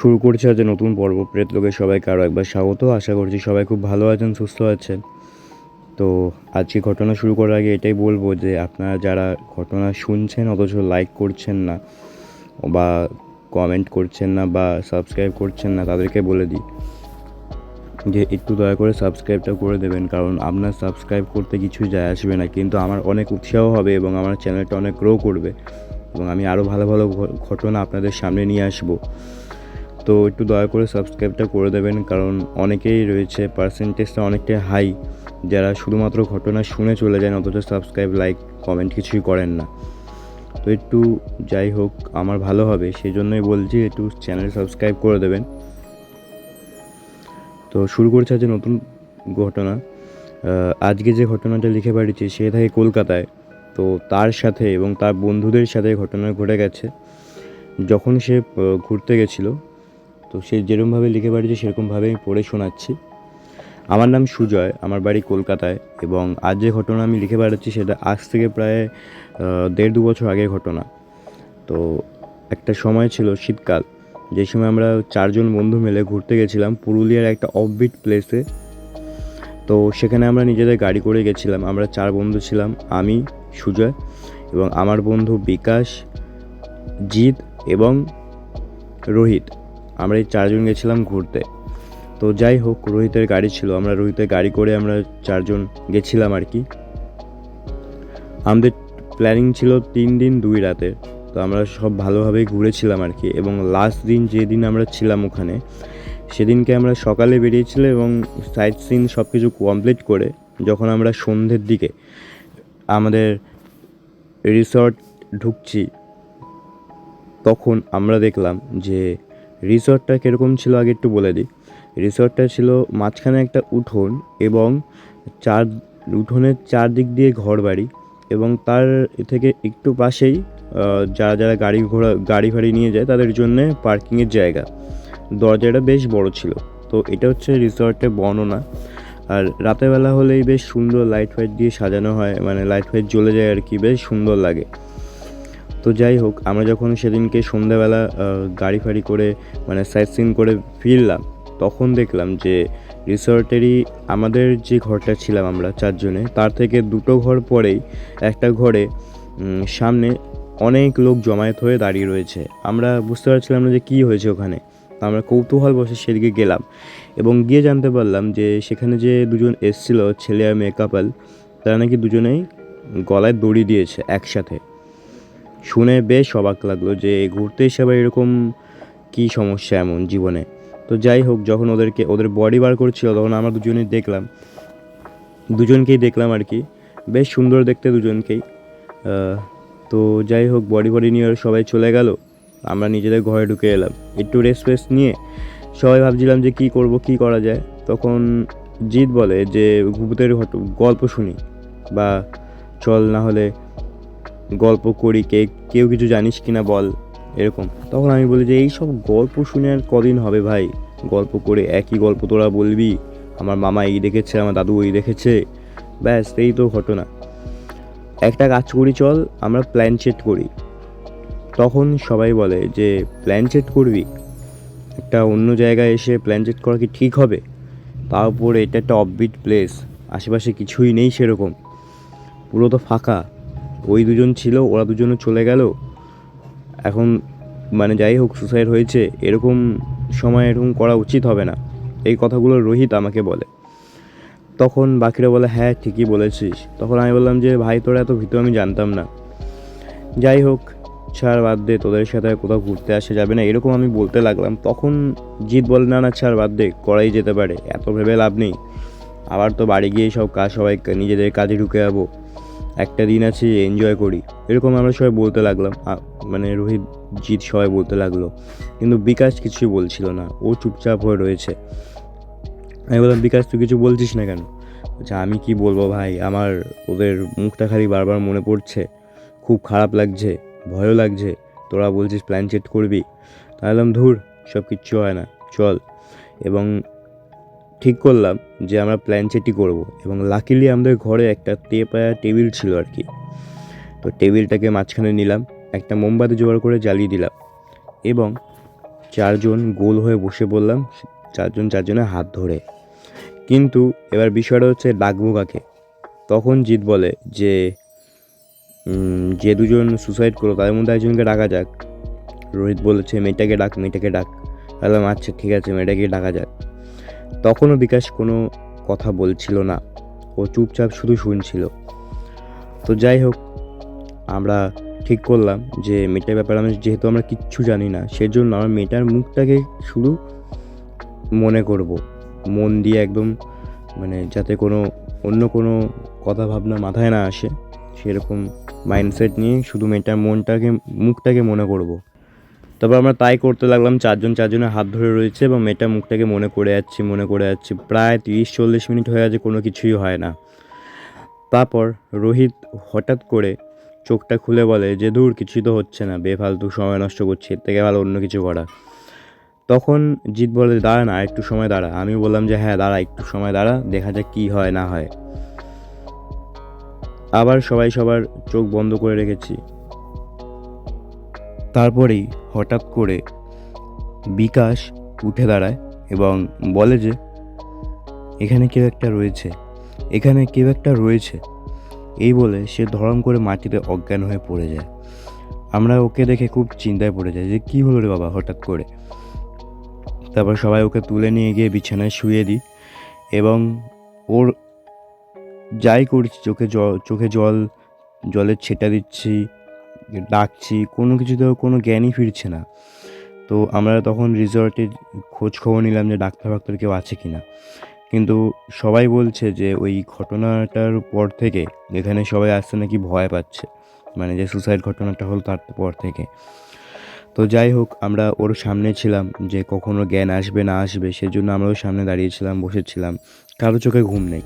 শুরু করছে আজ নতুন পর্ব। প্রেত লোকে সবাইকে আরও একবার স্বাগত। আশা করছি সবাই খুব ভালো আছেন, সুস্থ আছেন। তো আজকে ঘটনা শুরু করার আগে এটাই বলব যে আপনারা যারা ঘটনা শুনছেন, অথচ লাইক করছেন না বা কমেন্ট করছেন না বা সাবস্ক্রাইব করছেন না, তাদেরকে বলে দিই যে একটু দয়া করে সাবস্ক্রাইবটা করে দেবেন, কারণ আপনার সাবস্ক্রাইব করতে কিছু যায় আসবে না। কিন্তু আমার অনেক উৎসাহ হবে এবং আমার চ্যানেলটা অনেক গ্রো করবে এবং আমি আরও ভালো ভালো ঘটনা আপনাদের সামনে নিয়ে আসব। তো একটু দয়া করে সাবস্ক্রাইবটা করে দেবেন, কারণ অনেকেই রয়েছে পার্সেন্টেজটা অনেকটাই হাই যারা শুধুমাত্র ঘটনা শুনে চলে যান অথচ সাবস্ক্রাইব লাইক কমেন্ট কিছুই করেন না। তো একটু যাই হোক, আমার ভালো হবে সেই জন্যই বলছি একটু চ্যানেল সাবস্ক্রাইব করে দেবেন। তো শুরু করছে আজ নতুন ঘটনা। আজকে যে ঘটনাটা লিখে পাঠিয়েছি, সে থাকে কলকাতায়। তো তার সাথে এবং তার বন্ধুদের সাথে ঘটনা ঘটে গেছে। যখন সে ঘুরতে গেছিল তো সে যেরকমভাবে লিখে পাঠিয়েছে সেরকমভাবে আমি পড়ে শোনাচ্ছি। আমার নাম সুজয়, আমার বাড়ি কলকাতায় এবং আজ যে ঘটনা আমি লিখে পাঠাচ্ছি সেটা আজ থেকে প্রায় দেড় দু বছর আগের ঘটনা। তো একটা সময় ছিল শীতকাল, যে সময় আমরা চারজন বন্ধু মিলে ঘুরতে গেছিলাম পুরুলিয়ার একটা অফবিট প্লেসে তো সেখানে আমরা নিজেদের গাড়ি করে গেছিলাম, আমরা চার বন্ধু ছিলাম, আমি, সুজয় এবং আমার বন্ধু বিকাশ, জিৎ এবং রোহিত। আমরা এই চারজন গেছিলাম ঘুরতে। তো যাই হোক, রোহিতের গাড়ি ছিল। আমরা রোহিতের গাড়ি করে আমরা চারজন গেছিলাম আর কি। আমাদের প্ল্যানিং ছিল তিন দিন, দুই রাতে। তো আমরা সব ভালোভাবেই ঘুরেছিলাম আর কি। এবং লাস্ট দিন যেদিন আমরা ছিলাম ওখানে, সেদিনকে আমরা সকালে বেরিয়েছিলাম এবং সাইট সিন সব কিছু কমপ্লিট করে যখন আমরা সন্ধ্যের দিকে আমাদের রিসর্ট ঢুকছি, তখন আমরা দেখলাম যে রিসর্টটা কীরকম ছিল আগে একটু বলে দিই। রিসর্টটা ছিল মাঝখানে একটা উঠোন এবং চার, উঠোনের চারদিক দিয়ে ঘর বাড়ি এবং তার থেকে একটু পাশেই যারা যারা গাড়ি ঘোড়া, গাড়ি ফাড়ি নিয়ে যায় তাদের জন্যে পার্কিংয়ের জায়গা। দরজাটা বেশ বড় ছিল। তো এটা হচ্ছে রিসর্টের বর্ণনা। আর রাতেরবেলা হলেই বেশ সুন্দর লাইট ফাইট দিয়ে সাজানো হয়। মানে লাইট ফাইট জ্বলে যায় আর কি, বেশ সুন্দর লাগে। তো যাই হোক, আমরা যখন সেদিনকে সন্ধ্যাবেলা গাড়ি ফাড়ি করে মানে সাইট সিন করে ফিরলাম, তখন দেখলাম যে রিসর্টেরই আমাদের যে ঘরটা ছিলাম আমরা চারজনে, তার থেকে দুটো ঘর পরেই একটা ঘরে সামনে অনেক লোক জমায়েত হয়ে দাঁড়িয়ে রয়েছে। আমরা বুঝতে পারছিলাম না যে কী হয়েছে ওখানে। আমরা কৌতূহল বসে সেদিকে গেলাম এবং গিয়ে জানতে পারলাম যে সেখানে যে দুজন এসছিল, ছেলে আর মেয়ে কাপাল তারা নাকি দুজনেই গলায় দড়ি দিয়েছে একসাথে। শুনে বেশ অবাক লাগল যে ঘুরতে এসে আবার এরকম কী সমস্যা এমন জীবনে। তো যাই হোক, যখন ওদেরকে, ওদের বডি বার করছিল, তখন আমরা দুজনেই দেখলাম, দুজনকেই দেখলাম আর কি। বেশ সুন্দর দেখতে দুজনকেই। তো যাই হোক বডি বডি নিয়ে সবাই চলে গেল। আমরা নিজেদের ঘরে ঢুকে এলাম। একটু রেস্ট ফেস্ট নিয়ে সবাই ভাবছিলাম যে কী করব, কী করা যায়। তখন জিৎ বলে যে ভূতের গল্প শুনি বা চল না হলে গল্প করি, কে, কেউ কিছু জানিস কি না বল, এরকম। তখন আমি বলি যে এই সব গল্প শুনে আর কদিন হবে ভাই? গল্প করে একই গল্প তোরা বলবি? আমার মামা এই দেখেছে, আমার দাদু ওই দেখেছে। ব্যাস, এই তো ঘটনা। একটা কাজ করি, চল, আমরা প্ল্যান চেট করি। তখন সবাই বলে যে প্ল্যান চেট করবি? একটা অন্য জায়গায় এসে প্ল্যান চেট করা কি ঠিক হবে? তার উপর এটা একটা অফবিট প্লেস আশেপাশে কিছুই নেই সেরকম। পুরো তো ফাঁকা। ওই দুজন ছিল, ওরা দুজনও চলে গেল। এখন মানে যাই হোক সুসাইড হয়েছে, এরকম সময় এরকম করা উচিত হবে না। এই কথাগুলো রোহিত আমাকে বলে। তখন বাকিরা বলে হ্যাঁ ঠিকই বলেছিস। তখন আমি বললাম যে, ভাই, তোরা এত ভিতর আমি জানতাম না। যাই হোক, ছাড় বাদ দে, তোদের সাথে কোথাও ঘুরতে আসা যাবে না। এরকম আমি বলতে লাগলাম। তখন জিৎ বলে, না না, ছাড় বাদ দে, করাই যেতে পারে, এত ভেবে লাভ নেই। আবার তো বাড়ি গিয়ে সব কাজ সবাই নিজেদের কাজে ঢুকে যাব। একটা দিন আছে এনজয় করি। এরকম আমরা সবাই বলতে লাগলাম। মানে রোহিত, জিৎ সবাই বলতে লাগল। কিন্তু বিকাশ কিছুই বলছিল না। ও চুপচাপ হয়ে রয়েছে। আমি বললাম, বিকাশ, তুই কিছু বলছিস না কেন? আচ্ছা আমি কি বলব ভাই? আমার ওদের মুখটা খালি বারবার মনে পড়ছে। খুব খারাপ লাগছে, ভয়ও লাগছে। তোরা বলছিস প্ল্যান চেট করবি? তাহলে ধুর সব কিচ্ছু হয় না। চল। এবং ঠিক করলাম যে আমরা প্ল্যান চেটই করব এবং লাকিলি আমাদের ঘরে একটা টেপায়া টেবিল ছিল আর কি। তো টেবিলটাকে মাঝখানে নিলাম, একটা মোমবাতি জোগাড় করে জ্বালিয়ে দিলাম এবং চারজন গোল হয়ে বসে পড়লাম, চারজন চারজনের হাত ধরে। কিন্তু এবার বিষয়টা হচ্ছে ডাকবো কাকে তখন জিৎ বলে যে যে দুজন সুসাইড করল তাদের মধ্যে একজনকে ডাকা যাক। রোহিত বলেছে, মেয়েটাকে ডাক মেয়েটাকে ডাক। তাহলে আচ্ছা ঠিক আছে মেয়েটাকে ডাকা যাক। তখনও বিকাশ কোনো কথা বলছিল না। ও চুপচাপ শুধু শুনছিল। তো যাই হোক, আমরা ঠিক করলাম যে মেয়েটার ব্যাপারে আমি যেহেতু আমরা কিচ্ছু জানি না, সেজন্য আমরা মেয়েটার মুখটাকে শুধু মনে করব। মন দিয়ে একদম মানে যাতে কোনো অন্য কোনো কথা ভাবনা মাথায় না আসে, সেরকম মাইন্ডসেট নিয়ে শুধু মেয়েটার মনটাকে, মুখটাকে মনে করব। তারপর আমরা তাই করতে লাগলাম, চারজন চারজনের হাত ধরে রয়েছে এবং মেয়েটা মুখটাকে মনে করে যাচ্ছি, মনে করে যাচ্ছি, প্রায় তিরিশ চল্লিশ মিনিট হয়ে আছে কোনো কিছুই হয় না। তারপর রোহিত হঠাৎ করে চোখটা খুলে বলে, যে দূর, কিছুই তো হচ্ছে না, বেফালতু সময় নষ্ট করছি, এর থেকে ভালো অন্য কিছু করা। তখন জিৎ বলে, দাঁড়া না, একটু সময় দাঁড়া। আমি বললাম যে হ্যাঁ দাঁড়া, একটু সময় দাঁড়া, দেখা যাক কী হয়, না হয়। আবার সবাই সবার চোখ বন্ধ করে রেখেছি। তারপরেই হঠাৎ করে বিকাশ উঠে দাঁড়ায় এবং বলে যে, এখানে কেউ একটা রয়েছে, এখানে কেউ একটা রয়েছে। এই বলে সে ধরম করে মাটিতে অজ্ঞান হয়ে পড়ে যায়। আমরা ওকে দেখে খুব চিন্তায় পড়ে যাই যে, কী হলো রে বাবা হঠাৎ করে? তারপর সবাই ওকে তুলে নিয়ে গিয়ে বিছানায় শুয়ে দিই এবং ওর যাই করছি চোখে জল চোখে জল জলের ছেটা দিচ্ছি ডাকছি, কোনো কিছুতেও কোনো জ্ঞানই ফিরছে না। তো আমরা তখন রিসর্টে খোঁজ খবর নিলাম যে ডাক্তার ফাক্তার কেউ আছে কি না কিন্তু সবাই বলছে যে ওই ঘটনাটার পর থেকে এখানে সবাই আসতে নাকি ভয় পাচ্ছে। মানে যে সুসাইড ঘটনাটা হলো তার পর থেকে। তো যাই হোক, আমরা ওর সামনে ছিলাম যে কখনো জ্ঞান আসবে না আসবে, সেজন্য আমরা ওর সামনে দাঁড়িয়েছিলাম, বসেছিলাম। কারও চোখে ঘুম নেই।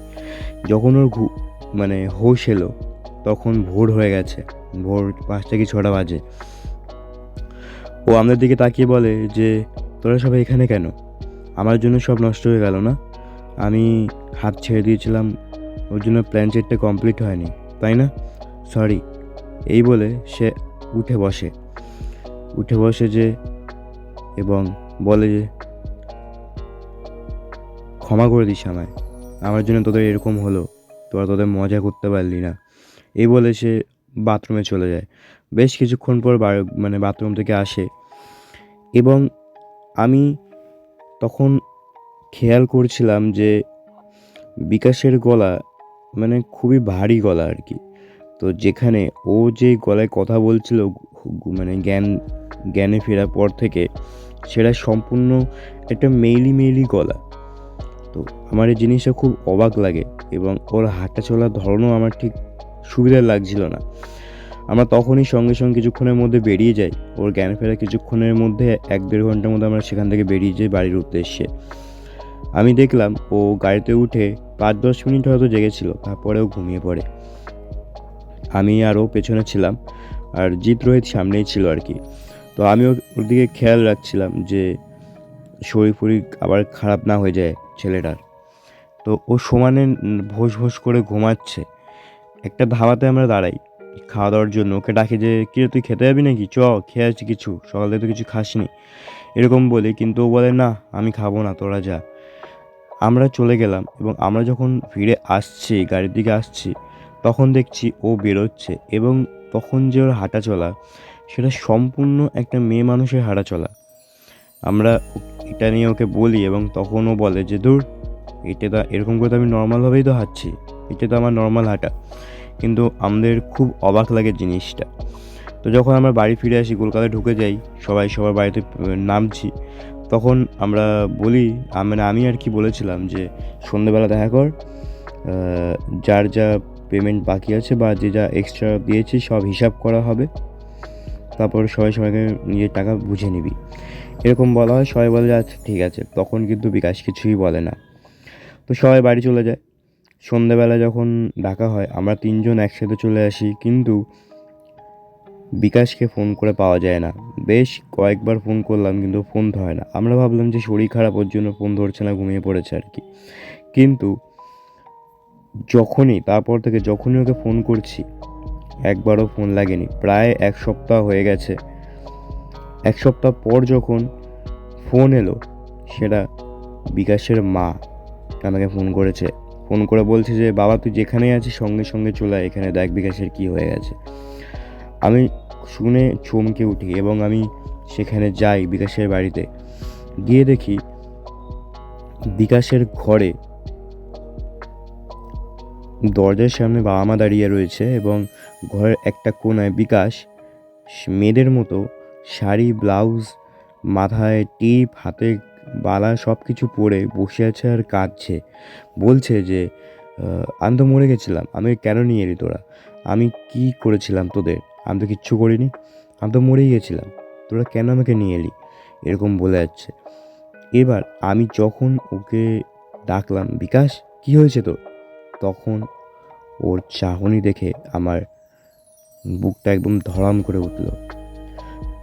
যখন ওর ঘু মানে হোশ এলো তখন ভোর হয়ে গেছে। ভোর পাঁচটা কি ছটা বাজে। ও আমাদের দিকে তাকিয়ে বলে যে, তোরা সবাই এখানে কেন? আমার জন্য সব নষ্ট হয়ে গেল না? আমি হাত ছেড়ে দিয়েছিলাম। ওর জন্য প্ল্যান চেটটা কমপ্লিট হয়নি, তাই না? সরি। এই বলে সে উঠে বসে। উঠে বসে যে এবং বলে যে, ক্ষমা করে দিস আমায়। আমার জন্য তোদের এরকম হলো। তোরা তোদের মজা করতে পারলি না। এই বলে সে বাথরুমে চলে যায়। বেশ কিছুক্ষণ পর মানে বাথরুম থেকে আসে এবং আমি তখন খেয়াল করছিলাম যে বিকাশের গলা মানে খুবই ভারী গলা আর কি। তো যেখানে ও যে গলায় কথা বলছিল মানে জ্ঞান, জ্ঞানে ফেরার পর থেকে সেটা সম্পূর্ণ একটা মেইলি মেইলি গলা। তো আমার এই জিনিসটা খুব অবাক লাগে এবং ওর হাঁটা চলার ধরনও আমার ঠিক সুবিধার লাগছিল না। আমরা তখনই সঙ্গে সঙ্গে কিছুক্ষণের মধ্যে বেরিয়ে যাই। ওর জ্ঞান ফেরা কিছুক্ষণের মধ্যে এক দেড় ঘণ্টার মধ্যে আমরা সেখান থেকে বেরিয়ে যাই বাড়ির উদ্দেশ্যে। আমি দেখলাম ও গাড়িতে উঠে পাঁচ দশ মিনিট হয়তো জেগেছিল তারপরেও ঘুমিয়ে পড়ে। আমি আর ও পেছনে ছিলাম আর জিৎ রোহিত সামনেই ছিল আর কি। তো আমি ওর দিকে খেয়াল রাখছিলাম যে শরীর ফরীর আবার খারাপ না হয়ে যায় ছেলেটার। তো ও সমানে ভোস ভোস করে ঘুমাচ্ছে। একটা ধাবাতে আমরা দাঁড়াই। খাওয়া দাওয়ার জন্য ওকে ডাকি যে কিরে তুই খেতে যাবি নাকি? চ, খেয়ে আসছি কিছু। সকাল তো কিছু খাসনি। এরকম বলি কিন্তু ও বলে, না, আমি খাব না, তোরা যা। আমরা চলে গেলাম এবং আমরা যখন ফিরে আসছি, গাড়ির দিকে আসছি, তখন দেখছি ও বেরোচ্ছে এবং তখন যে ওর হাঁটা চলা সেটা সম্পূর্ণ একটা মেয়ে মানুষের হাঁটা চলা আমরা এটা নিয়ে ওকে বলি এবং তখন ও বলে যে, দূর, এটা এরকম করে তো আমি নর্মালভাবেই তো হাঁটছি। এটা তো আমার নর্মাল হাঁটা। কিন্তু আমাদের খুব অবাক লাগে জিনিসটা। তো যখন আমরা বাড়ি ফিরে আসি, কলকাতায় ঢুকে যাই, সবাই সবার বাড়িতে নামছি, তখন আমরা বলি মানে আমি আর কি বলেছিলাম যে, সন্ধেবেলা দেখা কর যার যা পেমেন্ট বাকি আছে বা যে যা এক্সট্রা দিয়েছি, সব হিসাব করা হবে। তারপর সবাই সবাইকে নিজের টাকা বুঝে নিবি। এরকম বলা হয়, সবাই বলে যে আচ্ছা ঠিক আছে। তখন কিন্তু বিকাশ কিছুই বলে না। তো সবাই বাড়ি চলে যায়। সন্ধেবেলা যখন ডাকা হয়, আমরা তিনজন একসাথে চলে আসি, কিন্তু বিকাশকে ফোন করে পাওয়া যায় না। বেশ কয়েকবার ফোন করলাম, কিন্তু ফোন ধরে না। আমরা ভাবলাম যে শরীর খারাপ, ওর জন্য ফোন ধরছে না, ঘুমিয়ে পড়েছে আর কি। কিন্তু যখনই, তারপর থেকে যখনই ওকে ফোন করছি, একবারও ফোন লাগেনি। প্রায় এক সপ্তাহ হয়ে গেছে। এক সপ্তাহ পর যখন ফোন এলো, সেটা বিকাশের মা আমাকে ফোন করেছে। ফোন করে বলছে যে, বাবা, তুই যেখানেই আছিস, সঙ্গে সঙ্গে চলে এখানে দেখ বিকাশের কী হয়ে গেছে। আমি শুনে চমকে উঠি এবং আমি সেখানে যাই বিকাশের বাড়িতে। গিয়ে দেখি বিকাশের ঘরে দরজার সামনে বাবা মা দাঁড়িয়ে রয়েছে এবং ঘরের একটা কোনায় বিকাশ মেয়েদের মতো শাড়ি, ব্লাউজ, মাথায় টিপ, হাতে বালা সব কিছু পরে বসে আছে আর কাঁদছে। বলছে যে আমি তো মরে গেছিলাম, আমি কেন নিয়ে এলি তোরা? আমি কি করেছিলাম তোদের? আমি তো কিচ্ছু করিনি, আমি তো মরেই গেছিলাম, তোরা কেন আমাকে নিয়ে এলি? এরকম বলে যাচ্ছে। এবার আমি যখন ওকে ডাকলাম, বিকাশ, কি হয়েছে তোর? তখন ওর চাহনি দেখে আমার বুকটা একদম ধরাম করে উঠল।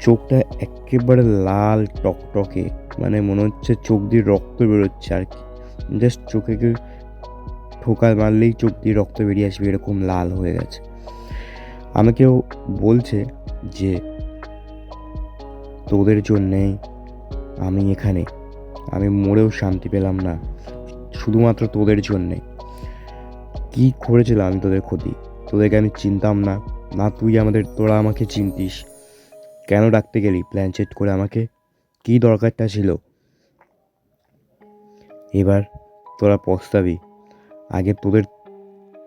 চোখটা একেবারে লাল টকটকে মানে মনে হচ্ছে চোখ দিয়ে রক্ত বেরোচ্ছে আর কি। জাস্ট চোখে ঠোকা মারলেই চোখ দিয়ে রক্ত বেরিয়ে আসবে, এরকম লাল হয়ে গেছে। আমাকেও বলছে যে, তোদের জন্যে আমি এখানে, আমি মরেও শান্তি পেলাম না, শুধুমাত্র তোদের জন্যে। কি করেছিলাম আমি তোদের ক্ষতি? তোদেরকে আমি চিনতাম না। না, তুই আমাদের, তোরা আমাকে চিনতিস। কেন ডাকতে গেলি? প্ল্যান চেট করে আমাকে কি দরকারটা ছিল? এবার তোরা পস্তাবি। আগে তোদের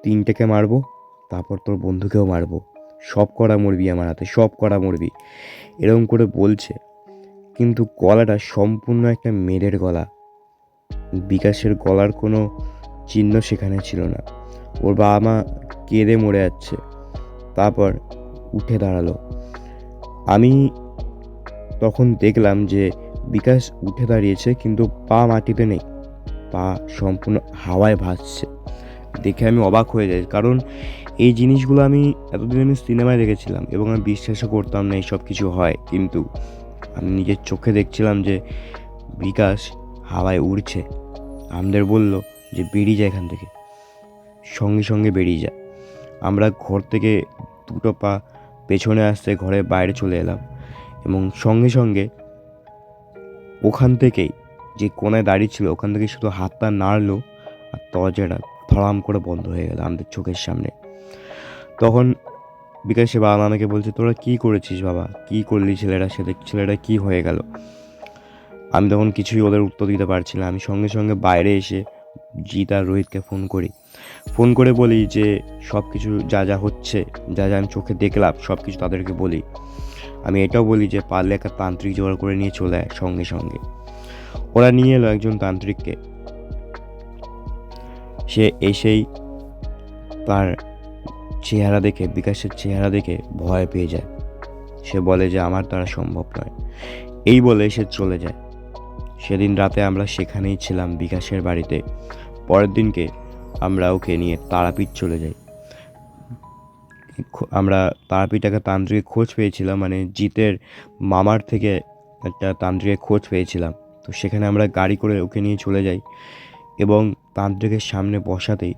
তিনটেকে মারবো, তারপর তোর বন্ধুকেও মারবো। সব করা মরবি আমার হাতে, সব করা মরবি। এরকম করে বলছে। কিন্তু গলাটা সম্পূর্ণ একটা মেয়েদের গলা। বিকাশের গলার কোনো চিহ্ন সেখানে ছিল না। ওর বাবা মা কেঁদে মরে যাচ্ছে। তারপর উঠে দাঁড়াল। আমি তখন দেখলাম যে বিকাশ উঠে দাঁড়িয়েছে, কিন্তু পা মাটিতে নেই। পা সম্পূর্ণ হাওয়ায় ভাসছে। দেখে আমি অবাক হয়ে যাই, কারণ এই জিনিসগুলো আমি এতদিন আমি সিনেমায় দেখেছিলাম এবং আমি বিশ্বাসও করতাম না এইসব কিছু হয়। কিন্তু আমি নিজের চোখে দেখছিলাম যে বিকাশ হাওয়ায় উড়ছে। আমাদের বলল যে বেরিয়ে যায় এখান থেকে। সঙ্গে সঙ্গে বেরিয়ে যায় আমরা ঘর থেকে দুটো পা পেছনে আসতে ঘরের বাইরে চলে এলাম এবং সঙ্গে সঙ্গে ওখান থেকেই যে কোনায় দাঁড়িয়ে ছিল, ওখান থেকে শুধু হাতটা নাড়লো আর দরজাটা ধড়াম করে বন্ধ হয়ে গেল আমাদের চোখের সামনে। তখন বিকাশে বাবা মা আমাকে বলছে, তোরা কী করেছিস বাবা? কী করলি ছেলেরা সাথে? ছেলেটা কী হয়ে গেল? আমি তখন কিছুই ওদের উত্তর দিতে পারছি না। আমি সঙ্গে সঙ্গে বাইরে এসে জিৎ আর রোহিতকে ফোন করি। ফোন করে বলি যে সব কিছু যা যা হচ্ছে, যা যা আমি চোখে দেখলাম সব কিছু তাদেরকে বলি। আমি এটাও বলি যে পারলে একটা তান্ত্রিক জোগাড় করে নিয়ে চলে আয় সঙ্গে সঙ্গে। ওরা নিয়ে এলো একজন তান্ত্রিককে। সে এসেই তার চেহারা দেখে, বিকাশের চেহারা দেখে ভয় পেয়ে যায়। সে বলে যে, আমার দ্বারা সম্ভব নয়। এই বলে সে চলে যায়। সেদিন রাতে আমরা সেখানেই ছিলাম বিকাশের বাড়িতে। পরের দিনকে আমরা ওকে নিয়ে তারাপীঠ চলে যাই। আমরা তারাপীঠটাকে তান্ত্রিকের খোঁজ পেয়েছিলাম মানে জিতের মামার থেকে একটা তান্ত্রিকের খোঁজ পেয়েছিলাম। তো সেখানে আমরা গাড়ি করে ওকে নিয়ে চলে যাই এবং তান্ত্রিকের সামনে বসাতেই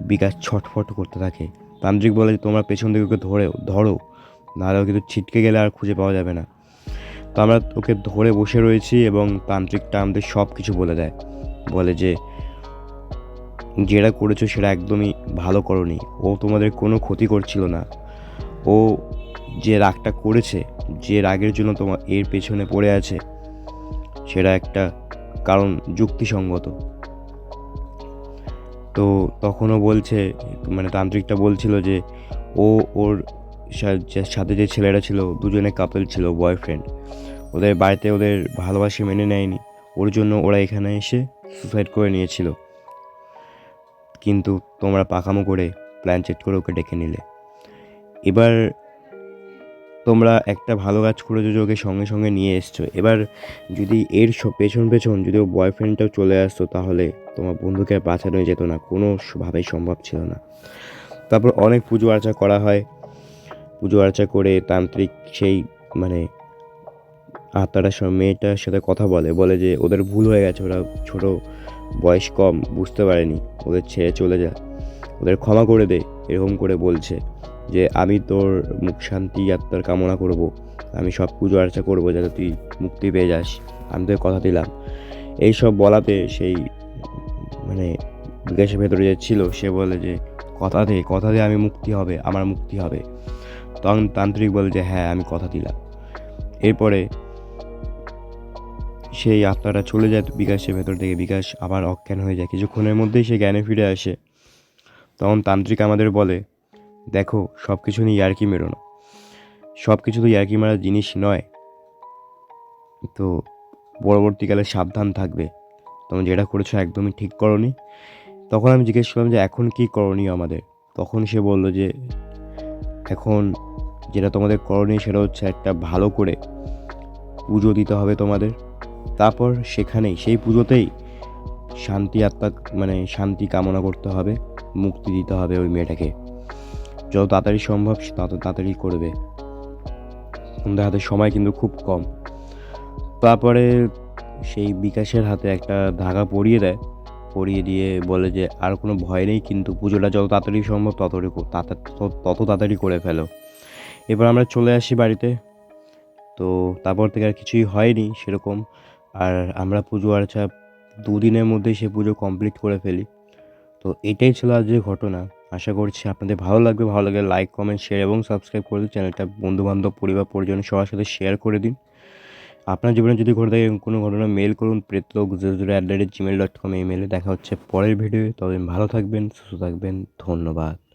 বিকাশ ছটফট করতে থাকে। তান্ত্রিক বলে যে তোমরা পেছন দিকে ওকে ধরেও ধরো, নাহলে কিন্তু ছিটকে গেলে আর খুঁজে পাওয়া যাবে না। তো আমরা ওকে ধরে বসে রয়েছি এবং তান্ত্রিকটা আমাদের সব কিছু বলে দেয়। বলে যে যেটা করেছ সেটা একদমই ভালো করনি। ও তোমাদের কোনো ক্ষতি করছিল না। ও যে রাগটা করেছে, যে রাগের জন্য তোমার এর পেছনে পড়ে আছে, সেটা একটা কারণ যুক্তিসঙ্গত। তো তখনও বলছে মানে তান্ত্রিকটা বলছিল যে, ও ওর সাথে যে ছেলেরা ছিল, দুজনে কাপল ছিল বয়ফ্রেন্ড ওদের বাড়িতে ওদের ভালোবাসি মেনে নেয়নি। ওর জন্য ওরা এখানে এসে সুসাইড করে নিয়েছিল। কিন্তু তোমরা পাকামো করে প্ল্যান চেট করে ওকে ডেকে নিলে। এবার তোমরা একটা ভালো কাজ করেছ যে ওকে সঙ্গে সঙ্গে নিয়ে এসছো। এবার যদি এর পেছন পেছন যদি ও বয়ফ্রেন্ডটাও চলে আসতো তাহলে তোমার বন্ধুকে বাঁচানো যেত না। কোনো স- ভাবেই সম্ভব ছিল না। তারপর অনেক পুজো আর্চা করা হয়। পুজো আর্চা করে তান্ত্রিক সেই মানে আত্মাটার সঙ্গে মেয়েটার সাথে কথা বলে। বলে যে ওদের ভুল হয়ে গেছে, ওরা ছোট বয়স কম, বুঝতে পারেনি। ওদের ছেড়ে চলে যা। ওদের ক্ষমা করে দে, এরকম করে বলছে যে, আমি তোর মুখ শান্তি আত্মার কামনা করব। আমি সব পুজো আর্চা করব যাতে তুই মুক্তি পেয়ে যাস। আমি তোকে কথা দিলাম। এই সব বলাতে সেই মানে বিকাশের ভেতরে যে ছিল, সে বলে যে, কথা দে কথা দে, আমি মুক্তি হবে, আমার মুক্তি হবে। তখন তান্ত্রিক বলে যে হ্যাঁ আমি কথা দিলাম। এরপরে সেই আত্মাটা চলে যায় বিকাশের ভেতর থেকে বিকাশ আবার অজ্ঞান হয়ে যায়। কিছুক্ষণের মধ্যেই সে জ্ঞানে ফিরে আসে। তখন তান্ত্রিক আমাদের বলে, দেখো সব কিছু নিয়ে ইয়ার্কি মেরো না। সব কিছু তো ইয়ার্কি মারার জিনিস নয়। তো পরবর্তীকালে সাবধান থাকবে। তুমি যেটা করেছ একদমই ঠিক করনি। তখন আমি জিজ্ঞেস করলাম যে, এখন কি করণীয় আমাদের? তখন সে বলল যে, এখন যেটা তোমাদের করণীয় সেটা হচ্ছে একটা ভালো করে পুজো দিতে হবে তোমাদের। তারপর সেখানেই, সেই পুজোতেই শান্তি আত্মা মানে শান্তি কামনা করতে হবে, মুক্তি দিতে হবে ওই মেয়েটাকে। যত তাড়াতাড়ি সম্ভব তত তাড়াতাড়ি করবে। আমাদের হাতে সময় কিন্তু খুব কম। তারপরে সেই বিকাশের হাতে একটা ধাগা পরিয়ে দেয়। পরিয়ে দিয়ে বলে যে, আর কোনো ভয় নেই, কিন্তু পুজোটা যত তাড়াতাড়ি সম্ভব তত তত তাড়াতাড়ি করে ফেলো। এবার আমরা চলে আসি বাড়িতে। তো তারপর থেকে আর কিছুই হয়নি সেরকম। আর আমরা পুজো আর্চা দুদিনের মধ্যেই সে পুজো কমপ্লিট করে ফেলি। তো এটাই ছিল আজকের ঘটনা। আশা করছি আপনাদের ভালো লাগবে। ভালো লাগলে লাইক কমেন্ট শেয়ার এবং সাবস্ক্রাইব করে দিন। চ্যানেলটা বন্ধুবান্ধব, পরিবার, পরিজন সবার সাথে শেয়ার করে দিন। আপনার জীবনে যদি ঘটে থাকে কোনো ঘটনা মেল করুন প্রেতলোক zero at the rate Gmail dot com ইমেলে দেখা হচ্ছে পরের ভিডিওয়ে তবে ভালো থাকবেন, সুস্থ থাকবেন। ধন্যবাদ।